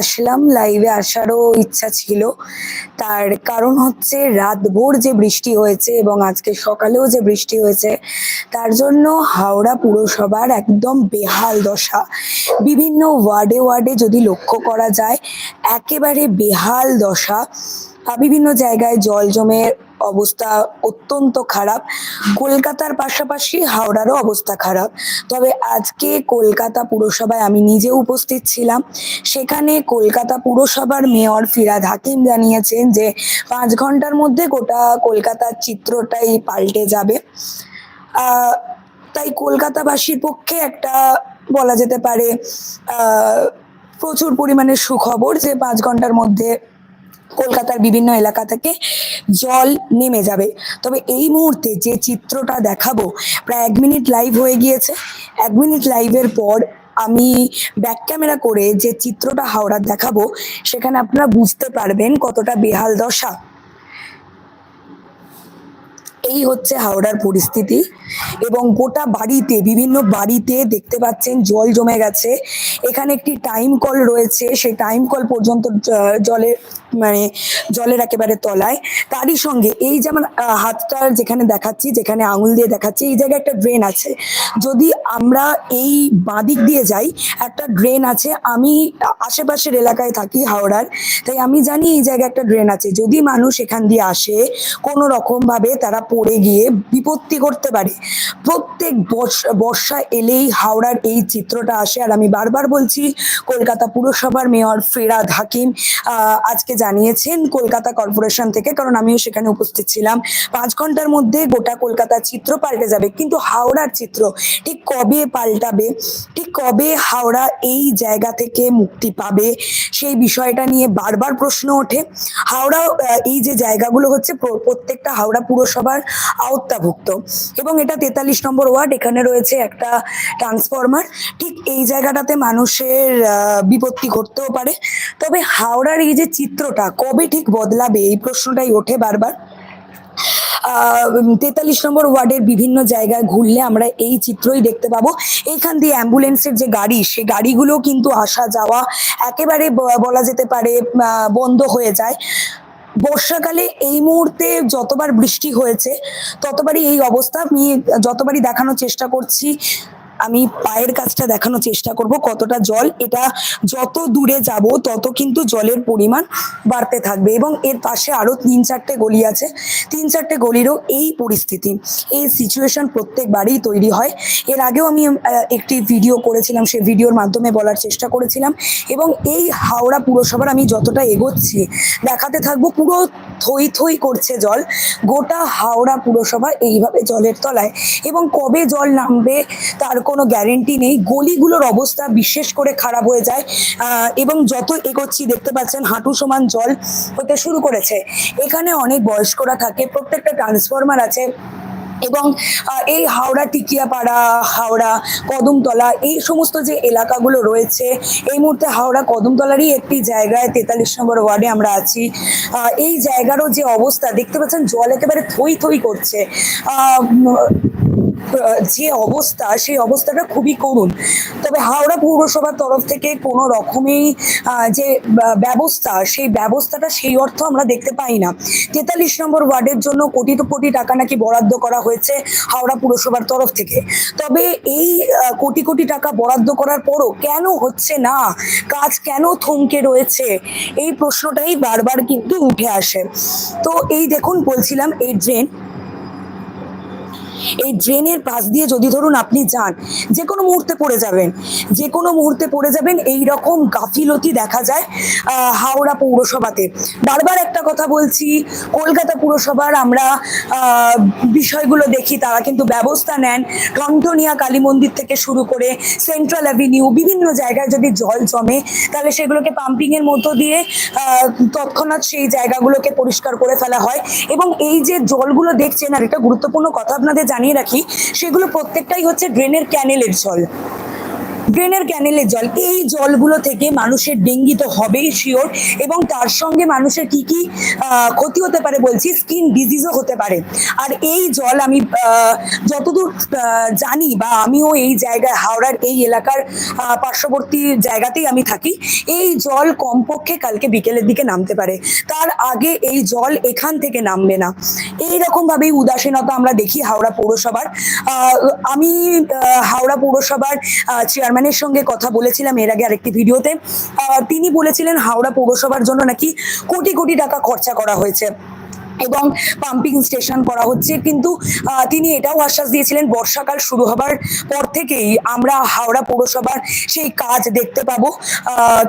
আসলাম লাইভে আসারও ইচ্ছা ছিল। তার কারণ হচ্ছে রাতভর যে বৃষ্টি হয়েছে এবং আজকে সকালেও যে বৃষ্টি হয়েছে, তার জন্য হাওড়া পুরসভার একদম বেহাল দশা। বিভিন্ন ওয়ার্ডে ওয়ার্ডে যদি লক্ষ্য করা যায়, একেবারে বেহাল দশা। বিভিন্ন জায়গায় জল জমে অবস্থা অত্যন্ত খারাপ। কলকাতার পাশাপাশি হাওড়ারও অবস্থা খারাপ। তবে আজকে কলকাতা পুরসভায় আমি নিজে উপস্থিত ছিলাম। সেখানে কলকাতা পুরসভার মেয়র ফিরাদ হাকিম জানিয়েছেন যে, পাঁচ ঘণ্টার মধ্যে গোটা কলকাতার চিত্রটাই পাল্টে যাবে। তাই কলকাতাবাসীর পক্ষে একটা বলা যেতে পারে প্রচুর পরিমাণে সুখবর যে, পাঁচ ঘণ্টার মধ্যে কলকাতার বিভিন্ন এলাকা থেকে জল নেমে যাবে। তবে এই মুহূর্তে যে চিত্রটা দেখাবো, প্রায় এক মিনিট লাইভ হয়ে গিয়েছে। এক মিনিট লাইভের পর আমি ব্যাক ক্যামেরা করে যে চিত্রটা হাওড়ার দেখাবো, সেখানে আপনারা বুঝতে পারবেন কতটা বেহাল দশা। এই হচ্ছে হাওড়ার পরিস্থিতি এবং গোটা বাড়িতে, বিভিন্ন বাড়িতে দেখতে পাচ্ছেন জল জমে গেছে। এখানে একটি টাইম কল রয়েছে। সেই টাইম কল পর্যন্ত জলের মানে জলের একেবারে তলায়, তারই সঙ্গে এই যেমন হাতটার যেখানে দেখাচ্ছি, যেখানে আঙুল দিয়ে দেখাচ্ছি, এই জায়গায় একটা ড্রেন আছে। যদি আমরা এই বাঁদিক দিয়ে যাই, একটা ড্রেন আছে। আমি আশেপাশের এলাকায় থাকি হাওড়ার, তাই আমি জানি এই জায়গায় একটা ড্রেন আছে। যদি মানুষ এখান দিয়ে আসে, কোনো রকম ভাবে তারা পড়ে গিয়ে বিপত্তি করতে পারে। প্রত্যেক বর্ষা এলেই হাওড়ার এই চিত্রটা আসে। আর আমি বারবার বলছি, কলকাতা পুরসভার মেয়র ফেরাদ হাকিম আজকে জানিয়েছেন কলকাতা কর্পোরেশন থেকে, কারণ আমিও সেখানে উপস্থিত ছিলাম। পাঁচ ঘণ্টার মধ্যে গোটা কলকাতার চিত্র পাল্টে যাবে। কিন্তু হাওড়ার চিত্র ঠিক কবে পাল্টাবে, ঠিক কবে হাওড়া এই জায়গা থেকে মুক্তি পাবে, সেই বিষয়টা নিয়ে বারবার প্রশ্ন ওঠে। হাওড়া এই যে জায়গাগুলো হচ্ছে প্রত্যেকটা হাওড়া পুরসভার আওতাভুক্ত। এবং এটা তেতাল্লিশ নম্বর ওয়ার্ড, এখানে রয়েছে একটা ট্রান্সফরমার। ঠিক এই জায়গাটাতে মানুষের বিপত্তি ঘটতেও পারে। তবে হাওড়ার এই যে চিত্রটা কবে ঠিক বদলাবে? এই প্রশ্নটাই ওঠে বারবার। তেতাল্লিশ নম্বর ওয়ার্ডের বিভিন্ন জায়গায় ঘুরলে আমরা এই চিত্রই দেখতে পাবো। এইখান দিয়ে অ্যাম্বুলেন্সের যে গাড়ি সে গাড়িগুলো কিন্তু আসা যাওয়া একেবারে বলা যেতে পারে বন্ধ হয়ে যায়। বর্ষাকালে এই মুহূর্তে যতবার বৃষ্টি হয়েছে, ততবারই এই অবস্থা। আমি যতবারই দেখানোর চেষ্টা করছি আমি পায়ের কাছটা দেখানোর চেষ্টা করব কতটা জল, এটা যত দূরে যাব তত কিন্তু জলের পরিমাণ বাড়তে থাকবে এবং এর পাশে আরও তিন চারটে গলি আছে। তিন চারটে গলিরও এই পরিস্থিতি, এই সিচুয়েশন প্রত্যেকবারই তৈরি হয়। এর আগেও আমি একটি ভিডিও করেছিলাম সেই ভিডিওর মাধ্যমে বলার চেষ্টা করেছিলাম এবং এই হাওড়া পুরসভার আমি যতটা এগোচ্ছি, দেখাতে থাকব পুরো থই থই করছে জল। গোটা হাওড়া পুরসভা এইভাবে জলের তলায় এবং কবে জল নামবে তার কোনো গ্যারেন্টি নেই। গলিগুলোর অবস্থা বিশেষ করে খারাপ হয়ে যায়। এবং যত এগোচ্ছি, দেখতে পাচ্ছেন হাঁটু সমান জল হতে শুরু করেছে। এখানে অনেক বয়স্করা থাকে, প্রত্যেকটা ট্রান্সফরমার আছে এবং এই হাওড়া, টিকিয়াপাড়া, হাওড়া, কদমতলা, এই সমস্ত যে এলাকাগুলো রয়েছে, এই মুহূর্তে হাওড়া কদমতলারই একটি জায়গায় তেতাল্লিশ নম্বর ওয়ার্ডে আমরা আছি। এই জায়গারও যে অবস্থা, দেখতে পাচ্ছেন জল একেবারে থই থই করছে। যে অবস্থা, সেই অবস্থাটা খুবই করুণ। তবে হাওড়া পৌরসভার তরফ থেকে কোনো রকমেই যে ব্যবস্থা, সেই ব্যবস্থাটা, সেই অর্থ আমরা দেখতে পাই না। তেতাল্লিশ নম্বর ওয়ার্ডের জন্য কোটি কোটি টাকা নাকি বরাদ্দ করা হয়েছে হাওড়া পুরসভার তরফ থেকে। তবে এই কোটি কোটি টাকা বরাদ্দ করার পরও কেন হচ্ছে না? কাজ কেন থমকে রয়েছে? এই প্রশ্নটাই বারবার কিন্তু উঠে আসে। তো এই দেখুন, বলছিলাম, এই ড্রেন এই ড্রেনের পাশ দিয়ে যদি ধরুন আপনি যান যে কোনো মুহূর্তে পড়ে যাবেন। যে কোনো মুহূর্তে পড়ে যাবেন এই রকম গাফিলতি দেখা যায় হাওড়া পৌরসভাতে। বারবার একটা কথা বলছি, কলকাতা পুরসভার আমরা বিষয়গুলো দেখি, তারা কিন্তু ব্যবস্থা নেন। টনটনিয়া কালী মন্দির থেকে শুরু করে সেন্ট্রাল অ্যাভিনিউ, বিভিন্ন জায়গায় যদি জল জমে, তাহলে সেগুলোকে পাম্পিং এর মধ্য দিয়ে তৎক্ষণাৎ সেই জায়গাগুলোকে পরিষ্কার করে ফেলা হয়। এবং এই যে জলগুলো দেখছেন, আর এটা গুরুত্বপূর্ণ কথা আপনাদের জানিয়ে রাখি সেগুলো প্রত্যেকটাই হচ্ছে ড্রেনের ক্যানেলের জল। ড্রেনের ক্যানেলের জল, এই জলগুলো থেকে মানুষের ডেঙ্গি তো হবেই শিওর এবং তার সঙ্গে মানুষের কি কি ক্ষতি হতে পারে বলছি স্কিন ডিজিজও হতে পারে। আর এই জল আমি যতদূর জানি বা আমিও এই জায়গায়, হাওড়ার এই এলাকার পার্শ্ববর্তী জায়গাতেই আমি থাকি, এই জল কমপক্ষে কালকে বিকেলের দিকে নামতে পারে। তার আগে এই জল এখান থেকে নামবে না। এই রকম ভাবেই উদাসীনতা আমরা দেখি হাওড়া পৌরসভার। আমি হাওড়া পৌরসভার চেয়ারম্যানের সঙ্গে কথা বলেছিলাম এর আগে আরেকটি ভিডিওতে। তিনি বলেছিলেন হাওড়া পৌরসভার জন্য নাকি কোটি কোটি টাকা খরচা করা হয়েছে। এবং পাম্পিং স্টেশন করা হচ্ছে। কিন্তু তিনি এটাও আশ্বাস দিয়েছিলেন, বর্ষাকাল শুরু হবার পর থেকেই আমরা হাওড়া পৌরসভার সেই কাজ দেখতে পাবো।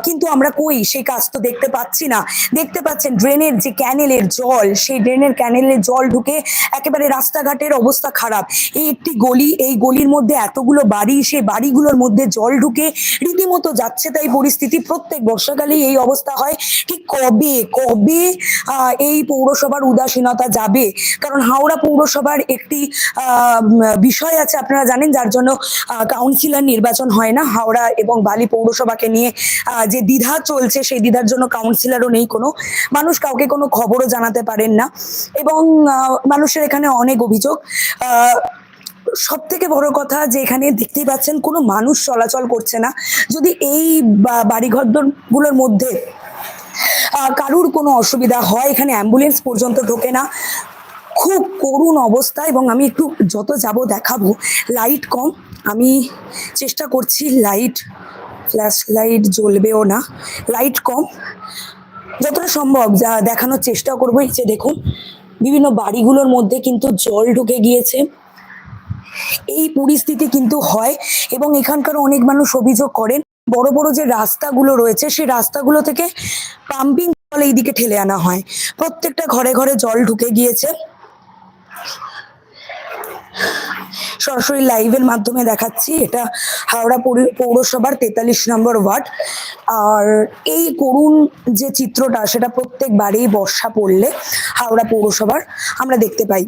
কিন্তু আমরা কই সেই কাজ তো দেখতে পাচ্ছি না। দেখতে পাচ্ছেন ড্রেনের যে ক্যানেলের জল, সেই ড্রেনের ক্যানেলের জল ঢুকে একেবারে রাস্তাঘাটের অবস্থা খারাপ। এই একটি গলি, এই গলির মধ্যে এতগুলো বাড়ি, সেই বাড়িগুলোর মধ্যে জল ঢুকে রীতিমতো যাচ্ছে তাই পরিস্থিতি। প্রত্যেক বর্ষাকালেই এই অবস্থা হয়। ঠিক কবে? কবে এই পৌরসভার উদাসীনতা যাবে। কারণ হাওড়া পৌরসভার একটি বিষয় আছে আপনারা জানেন, যার জন্য কাউন্সিলর নির্বাচন হয় না। হাওড়া এবং বালি পৌরসভাকে নিয়ে যে দ্বিধা চলছে, সেই দ্বিধার জন্য কাউন্সিলরও নেই কোনো। মানুষ কাউকে কোনো খবরও জানাতে পারেন না। এবং মানুষের এখানে অনেক অভিযোগ। সব থেকে বড় কথা যে এখানে দেখতেই পাচ্ছেন, কোনো মানুষ চলাচল করছে না। যদি এই বা- বাড়িঘরগুলোর মধ্যে কারুর কোনো অসুবিধা হয়? এখানে অ্যাম্বুলেন্স পর্যন্ত ঢোকে না। খুব করুণ অবস্থা এবং আমি একটু যত যাব দেখাবো। লাইট কম। আমি চেষ্টা করছি লাইট ফ্ল্যাশ লাইট জ্বলবেও না। লাইট কম। যতটা সম্ভব যা দেখানোর চেষ্টা করব। যে দেখুন, বিভিন্ন বাড়িগুলোর মধ্যে কিন্তু জল ঢুকে গিয়েছে। এই পরিস্থিতি কিন্তু হয় এবং এখানকার অনেক মানুষ অভিযোগ করেন বড় বড় যে রাস্তাগুলো রয়েছে, সেই রাস্তাগুলো থেকে পাম্পিং জল এইদিকে ঠেলে আনা হয়। প্রত্যেকটা ঘরে ঘরে জল ঢুকে গিয়েছে। সরাসরি লাইভের মাধ্যমে দেখাচ্ছি। এটা হাওড়া পৌরসভার তেতাল্লিশ নম্বর ওয়ার্ড। আর এই করুণ যে চিত্রটা, সেটা প্রত্যেক বাড়িই বর্ষা পড়লে হাওড়া পৌরসভার আমরা দেখতে পাই।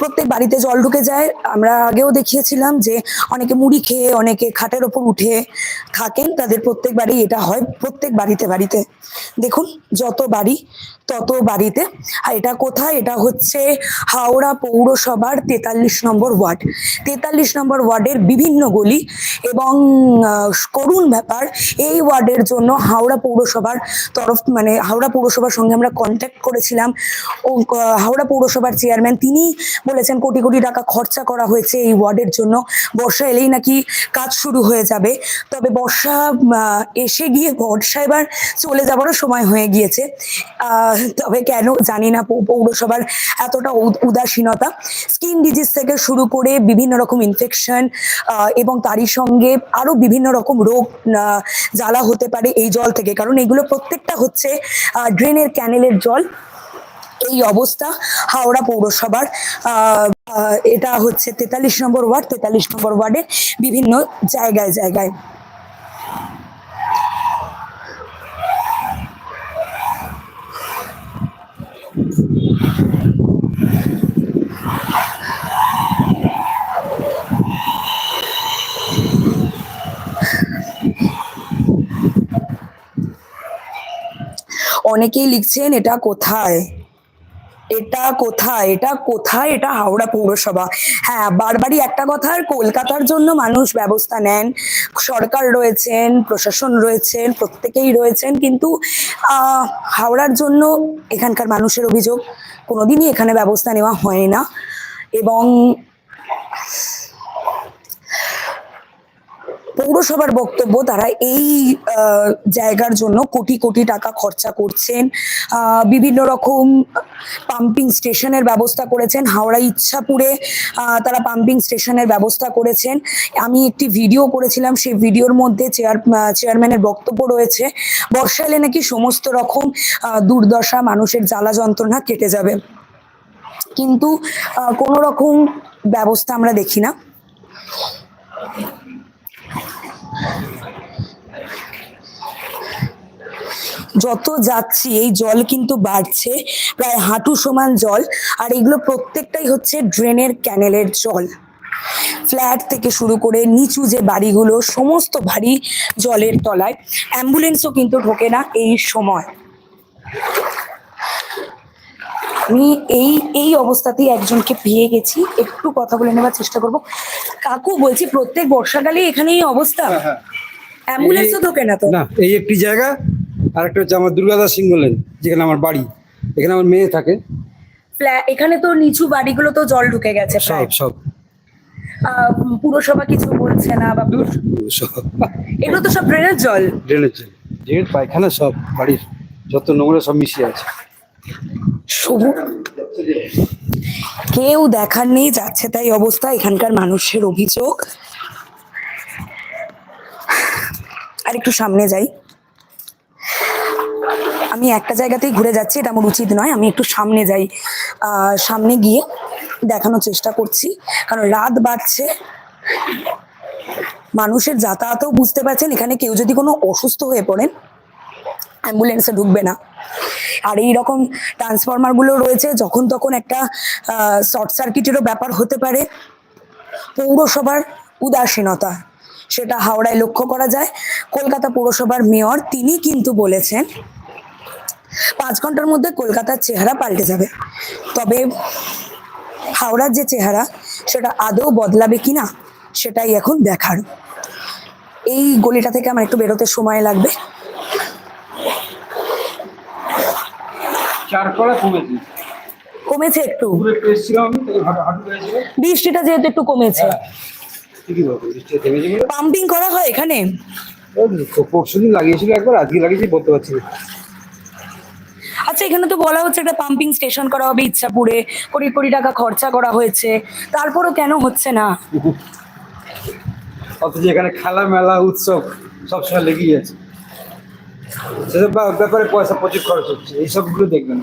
প্রত্যেক বাড়িতে জল ঢুকে যায়। আমরা আগেও দেখিয়েছিলাম যে অনেকে মুড়ি খেয়ে, অনেকে খাটের ওপর উঠে থাকেন। তাদের প্রত্যেক বাড়ি এটা হয়, প্রত্যেক বাড়িতে বাড়িতে। দেখুন, যত বাড়ি তত বাড়িতে। আর এটা কোথায়? এটা হচ্ছে হাওড়া পৌরসভার তেতাল্লিশ নম্বর ওয়ার্ড। তেতাল্লিশ নম্বর ওয়ার্ডের বিভিন্ন গলি এবং করুণ ব্যাপার, এই ওয়ার্ডের জন্য হাওড়া পৌরসভার তরফ মানে হাওড়া পৌরসভার সঙ্গে আমরা কন্ট্যাক্ট করেছিলাম। ও, হাওড়া পৌরসভার চেয়ারম্যান তিনি বলেছেন, কোটি কোটি টাকা খরচা করা হয়েছে এই ওয়ার্ডের জন্য। বর্ষা এলেই নাকি কাজ শুরু হয়ে যাবে। তবে বর্ষা এসে গিয়ে বর্ষা এবার চলে যাবারও সময় হয়ে গিয়েছে। তবে কেন জানি না পৌরসভার এতটা উদ- উদাসীনতা। স্কিন ডিজিজ থেকে শুরু করে বিভিন্ন রকম ইনফেকশন এবং তারই সঙ্গে আরও বিভিন্ন রকম রোগ জ্বালা হতে পারে এই জল থেকে। কারণ এগুলো প্রত্যেকটা হচ্ছে ড্রেনের ক্যানেলের জল। এই অবস্থা হাওড়া পৌরসভার এটা হচ্ছে তেতাল্লিশ নম্বর ওয়ার্ড। তেতাল্লিশ নম্বর ওয়ার্ডে বিভিন্ন জায়গায় জায়গায়। অনেকেই লিখছেন, এটা কোথায়? এটা কোথায়? এটা কোথায়? এটা হাওড়া পৌরসভা। হ্যাঁ বারবারই একটা কথা আর কলকাতার জন্য মানুষ ব্যবস্থা নেন। সরকার রয়েছেন, প্রশাসন রয়েছেন, প্রত্যেকেই রয়েছেন, কিন্তু হাওড়ার জন্য এখানকার মানুষের অভিযোগ কোনোদিনই এখানে ব্যবস্থা নেওয়া হয় না। এবং পৌরসভার বক্তব্য, তারা এই জায়গার জন্য কোটি কোটি টাকা খরচা করছেন। বিভিন্ন রকম পাম্পিং স্টেশনের ব্যবস্থা করেছেন। হাওড়া, ইচ্ছাপুরে তারা পাম্পিং স্টেশনের ব্যবস্থা করেছেন। আমি একটি ভিডিও করেছিলাম, সেই ভিডিওর মধ্যে চেয়ার চেয়ারম্যানের বক্তব্য রয়েছে। বর্ষা এলে নাকি সমস্ত রকম দুর্দশা, মানুষের জ্বালা যন্ত্রণা কেটে যাবে। কিন্তু কোনো রকম ব্যবস্থা আমরা দেখি না। যত যাচ্ছি, এই জল কিন্তু বাড়ছে, প্রায় হাঁটু সমান জল, আর এগুলো প্রত্যেকটাই হচ্ছে ড্রেনের ক্যানেলের জল। ফ্ল্যাট থেকে শুরু করে নিচু যে বাড়িগুলো, সমস্ত বাড়ি জলের তলায়, অ্যাম্বুলেন্সও কিন্তু ঢোকে না এই সময়। আমি এই এই অবস্থাতেই একজনকে পেয়ে গেছি। একটু কথা বলে নেওয়ার চেষ্টা করব। কাকু বলছি প্রত্যেক বর্ষাকালে এখানে এই অবস্থা? হ্যাঁ। অ্যাম্বুলেন্সও ঢোকে না তো? না এই একটি জায়গা আর একটা হচ্ছে আমার দুর্গাদাস সিংহ লেন যেখানে আমার বাড়ি। এখানে আমার মেয়ে থাকে। এখানে তো নিচু বাড়িগুলো তো জল ঢুকে গেছে। সব সব। পুরসভা কিছু বলছে না বা এগুলো তো সব ড্রেনের জল। ড্রেনের জল। ড্রেন পায়খানা সব বাড়ির যত নোংরা সব মিশিয়ে আছে। কেউ দেখার নেই, যাচ্ছে তাই অবস্থা, এখানকার মানুষের অভিযোগ। আর একটু সামনে যাই। আমি একটা জায়গাতেই ঘুরে যাচ্ছি, এটা আমার উচিত নয়, আমি একটু সামনে যাই। সামনে গিয়ে দেখানোর চেষ্টা করছি, কারণ রাত বাড়ছে। মানুষের যাতায়াতও বুঝতে পারছেন, এখানে কেউ যদি কোনো অসুস্থ হয়ে পড়েন, অ্যাম্বুলেন্সে ঢুকবে না। আর এই রকম ট্রান্সফরমারগুলো রয়েছে, যখন তখন একটা শর্ট সার্কিটেরও ব্যাপার হতে পারে। পৌরসভার উদাসীনতা, সেটা হাওড়ায় লক্ষ্য করা যায়। কলকাতা পৌরসভার মেয়র তিনি কিন্তু বলেছেন, পাঁচ ঘণ্টার মধ্যে কলকাতার চেহারা পাল্টে যাবে। তবে হাওড়ার যে চেহারা, সেটা আদৌ বদলাবে কিনা, সেটাই এখন দেখার। এই গলিটা থেকে আমার একটু বেরোতে সময় লাগবে। চার কড়া কমেছে। কমেছে একটু। বৃষ্টিটা যেহেতু একটু কমেছে। বলে পাম্পিং করা হয় এখানে? পরশু দিন লাগিয়েছিল একবার আজকে লাগিয়েছি বলতে পারছি আচ্ছা এখানে তো বলা হচ্ছে একটা পাম্পিং স্টেশন করা হবে ইচ্ছাপুরে। কোটি কোটি টাকা খরচা করা হয়েছে। তারপরও কেন হচ্ছে না? অথচ এখানে খেলা মেলা উৎসব সবসময় লেগেই আছে। সেসব ব্যাপারে পয়সা প্রচুর খরচ হচ্ছে এইসবগুলো দেখবেন।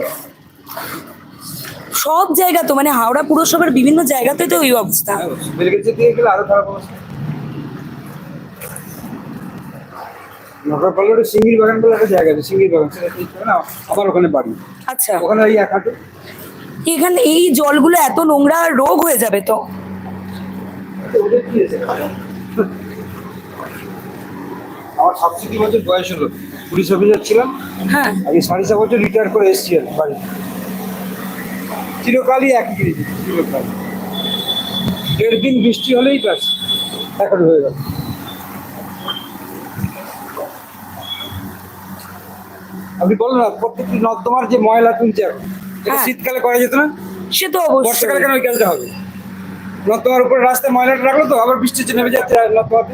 সব জায়গা তো মানে হাওড়া পুরসভার বিভিন্ন জায়গাতে তো ওই অবস্থা। বেলগেছে দিয়ে গেলে আরও খারাপ অবস্থা। নগরপালের সিঙ্গির বাগান বলে একটা জায়গা আছে বাগান সেটা না আমার ওখানে বাড়ি। আচ্ছা। ওখানে ওই এক হাঁটু। এখানে এই জলগুলো এত নোংরা রোগ হয়ে যাবে তো। আমার সাতষট্টি বছর বয়স হলো। পুলিশ অফিসার ছিলাম। হ্যাঁ। আগে সাড়ে ছ বছর রিটায়ার করে এসেছি আর বাড়ি। চিরকালই একই জিনিস চিরকাল। দেড় দিন বৃষ্টি হলেই ব্যাস এখন হয়ে গেল। আপনি বলেন না প্রত্যেকটি নর্দমার যে ময়লা তুলছে এখন এটা হ্যাঁ। শীতকালে করা যেত না? সে তো বর্ষাকালে কেন ওই কাজটা হবে? নর্দমার উপরে রাস্তায় ময়লাটা রাখল তো আবার বৃষ্টি হচ্ছে নেমে যাচ্ছে নর্দমাতে।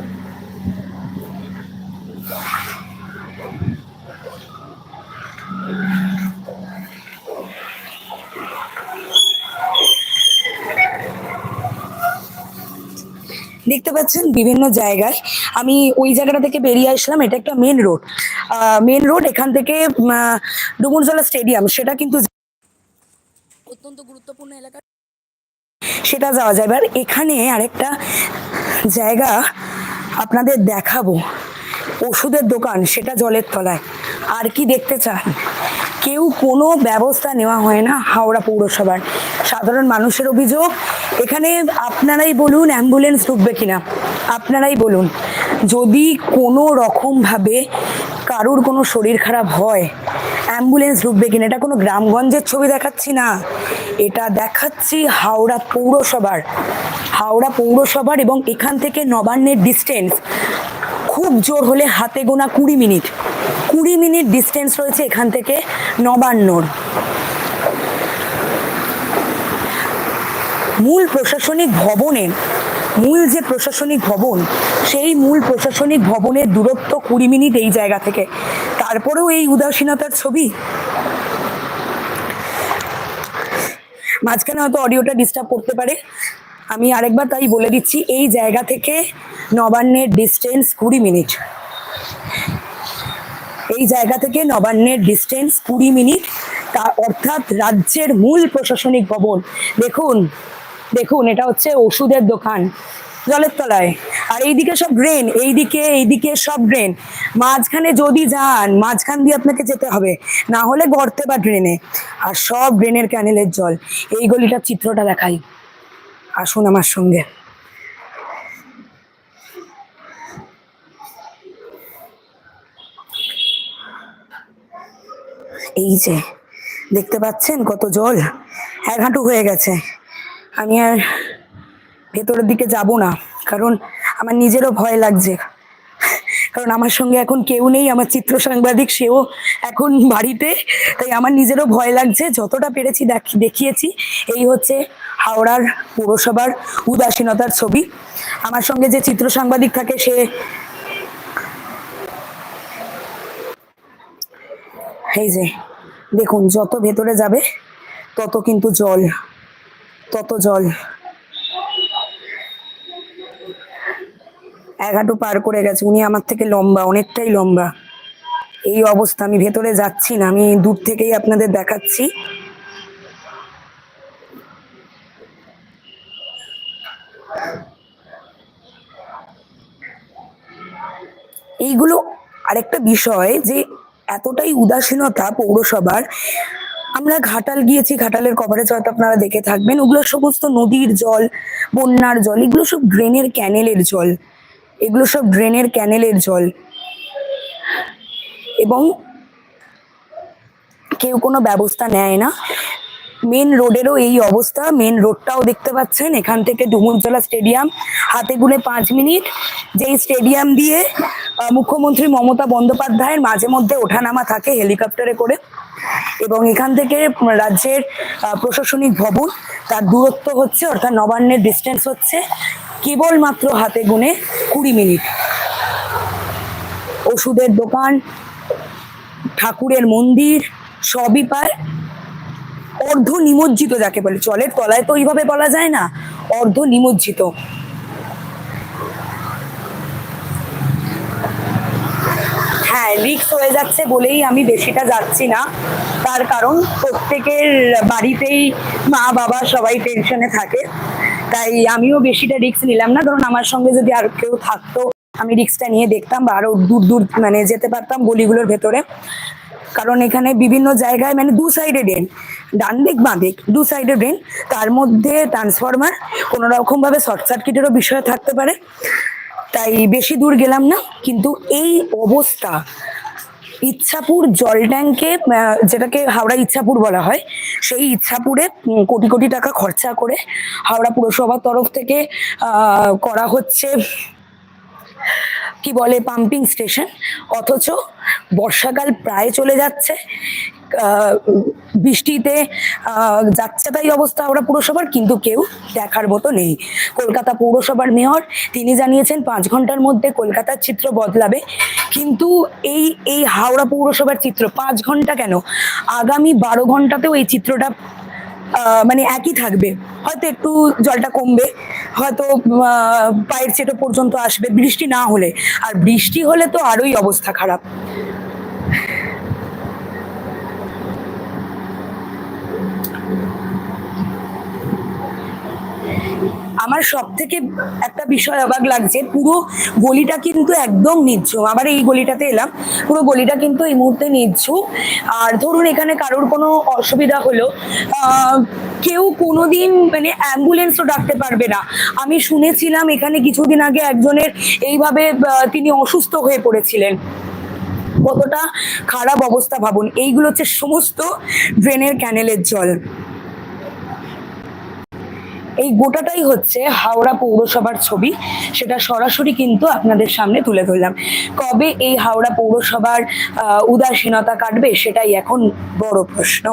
দেখতে পাচ্ছেন বিভিন্ন জায়গায়। আমি ওই জায়গাটা থেকে বেরিয়ে আসলাম, এটা একটা মেন রোড মেন রোড এখান থেকে ডুমুরজলা স্টেডিয়াম সেটা কিন্তু অত্যন্ত গুরুত্বপূর্ণ এলাকা। সেটা যাওয়া যায় এবার এখানে আরেকটা জায়গা আপনাদের দেখাবো। ওষুধের দোকান, সেটা জলের তলায়। আর কি দেখতে চান? কেউ কোনো ব্যবস্থা নেওয়া হয় না হাওড়া পৌরসভার সাধারণ মানুষের অভিযোগ এখানে আপনারাই বলুন অ্যাম্বুলেন্স ঢুকবে কিনা। আপনারাই বলুন। যদি কোনো রকমভাবে কারুর কোনো শরীর খারাপ হয় অ্যাম্বুলেন্স ঢুকবে কিনা, এটা কোনো গ্রামগঞ্জের ছবি দেখাচ্ছি না। এটা দেখাচ্ছি হাওড়া পৌরসভার। হাওড়া পৌরসভার এবং এখান থেকে নবান্নের ডিস্টেন্স খুব জোর হলে হাতে গোনা কুড়ি মিনিট। কুড়ি মিনিট ডিস্টেন্স রয়েছে এখান থেকে নবান্নর। মূল প্রশাসনিক ভবনে, মূল যে প্রশাসনিক ভবন, সেই মূল প্রশাসনিক ভবনের দূরত্ব কুড়ি মিনিট এই জায়গা থেকে। তারপরেও এই উদাসীনতার ছবি। মাঝখানে হয়তো অডিওটা ডিস্টার্ব করতে পারে। আমি আরেকবার তাই বলে দিচ্ছি, এই জায়গা থেকে নবান্নের ডিস্টেন্স কুড়ি মিনিট। এই জায়গা থেকে নবান্নের ডিস্টেন্স কুড়ি মিনিট। তা অর্থাৎ রাজ্যের মূল প্রশাসনিক ভবন। দেখুন দেখুন, এটা হচ্ছে ওষুধের দোকান, জলের তলায়। আর এইদিকে সব ড্রেন এইদিকে এইদিকে সব ড্রেন মাঝখানে যদি যান, মাঝখান দিয়ে আপনাকে যেতে হবে। না হলে গর্তে বা ড্রেনে আর সব ড্রেনের ক্যানেলের জল। এই গলিটার চিত্রটা দেখাই। আসুন আমার সঙ্গে। এই যে, দেখতে পাচ্ছেন কত জল? এক হাঁটু হয়ে গেছে। আমি আর ভেতরের দিকে যাব না, কারণ আমার নিজেরও ভয় লাগছে। কারণ আমার সঙ্গে এখন কেউ নেই, আমার চিত্র সাংবাদিক, সেও এখন বাড়িতে, তাই আমার নিজেরও ভয় লাগছে। যতটা পেরেছি দেখ- দেখিয়েছি, এই হচ্ছে হাওড়ার পৌরসভার উদাসীনতার ছবি। আমার সঙ্গে যে চিত্র সাংবাদিক থাকে, সে এই যে, দেখুন, যত ভেতরে যাবে, তত কিন্তু জল তত জল। হাঁটু পার করে গেছে। উনি আমার থেকে লম্বা, অনেকটাই লম্বা। এই অবস্থা, আমি ভেতরে যাচ্ছি না, আমি দূর থেকেই আপনাদের দেখাচ্ছি। এইগুলো আরেকটা বিষয় যে, এতটাই উদাসীনতা পৌরসভার আমরা ঘাটাল গিয়েছি, ঘাটালের কভারেজ হয়তো আপনারা দেখে থাকবেন। ওগুলো সমস্ত নদীর জল, বন্যার জল, এগুলো সব ড্রেনের ক্যানেলের জল। এগুলো সব ড্রেনের ক্যানেলের জল। এবং কেউ কোনো ব্যবস্থা নেয় না। মেন রোডেরও এই অবস্থা। মেন রোডটাও দেখতে পাচ্ছেন। এখান থেকে ডুমুরজলা স্টেডিয়াম হাতে গুনে পাঁচ মিনিট। যেই স্টেডিয়াম দিয়ে মুখ্যমন্ত্রী মমতা বন্দ্যোপাধ্যায়ের মাঝে মধ্যে ওঠানামা থাকে হেলিকপ্টারে করে। এবং এখান থেকে রাজ্যের প্রশাসনিক ভবন, তার দূরত্ব হচ্ছে, অর্থাৎ নবান্নের ডিস্টেন্স হচ্ছে কেবলমাত্র হাতে গুনে কুড়ি মিনিট। ওষুধের দোকান, ঠাকুরের মন্দির, সবই পায় অর্ধ নিমজ্জিত যাকে বলে জলের তলায় তো ওইভাবে বলা যায় না অর্ধ নিমজ্জিত হ্যাঁ রিক্স হয়ে যাচ্ছে বলেই আমি বেশিটা যাচ্ছি না। তার কারণ প্রত্যেকের বাড়িতেই মা, বাবা সবাই টেনশনে থাকে। তাই আমিও বেশিটা রিক্স নিলাম না। ধরুন আমার সঙ্গে যদি আর কেউ থাকতো, আমি রিক্সটা নিয়ে দেখতাম বা আরও দূর দূর মানে যেতে পারতাম গলিগুলোর ভেতরে। কারণ এখানে বিভিন্ন জায়গায় মানে দু সাইডে ড্রেন ডান দিক, বাঁ দিক, দু সাইডে ড্রেন তার মধ্যে ট্রান্সফরমার কোনো রকম ভাবে শর্ট সার্কিটেরও বিষয় থাকতে পারে। তাই বেশি দূর গেলাম না, কিন্তু এই অবস্থা, ইচ্ছাপুর জল ট্যাঙ্কে যেটাকে হাওড়া ইচ্ছাপুর বলা হয়, সেই ইচ্ছাপুরে কোটি কোটি টাকা খরচা করে হাওড়া পুরসভার তরফ থেকে করা হচ্ছে, কি বলে পাম্পিং স্টেশন অথচ বর্ষাকাল প্রায় চলে যাচ্ছে বৃষ্টিতে যাচ্ছে তাই অবস্থা হাওড়া পুরসভার, কিন্তু কেউ দেখার মতো নেই। কলকাতা পৌরসভার মেয়র, তিনি জানিয়েছেন, পাঁচ ঘণ্টার মধ্যে কলকাতার চিত্র বদলাবে। কিন্তু এই এই হাওড়া পৌরসভার চিত্র, পাঁচ ঘণ্টা কেন? আগামী বারো ঘন্টাতেও এই চিত্রটা মানে একই থাকবে। হয়তো একটু জলটা কমবে, হয়তো পায়ের চেটো পর্যন্ত আসবে, বৃষ্টি না হলে। আর বৃষ্টি হলে তো আরোই অবস্থা খারাপ। আমার সব থেকে একটা বিষয় অবাক লাগছে, পুরো গলিটা কিন্তু একদম নিচ্ছুম আবার এই গলিটাতে এলাম, পুরো গলিটা কিন্তু এই মুহূর্তে নিচ্ছুম আর ধরুন এখানে কারোর কোনো অসুবিধা হলো কেউ কোনোদিন মানে অ্যাম্বুলেন্সও ডাকতে পারবে না। আমি শুনেছিলাম এখানে কিছুদিন আগে একজনের এইভাবে তিনি অসুস্থ হয়ে পড়েছিলেন। কতটা খারাপ অবস্থা ভাবুন। এইগুলো হচ্ছে সমস্ত ড্রেনের ক্যানেলের জল। এই গোটাটাই হচ্ছে হাওড়া পৌরসভার ছবি। সেটা সরাসরি কিন্তু আপনাদের সামনে তুলে ধরলাম। কবে এই হাওড়া পৌরসভার উদাসীনতা কাটবে সেটাই এখন বড় প্রশ্ন।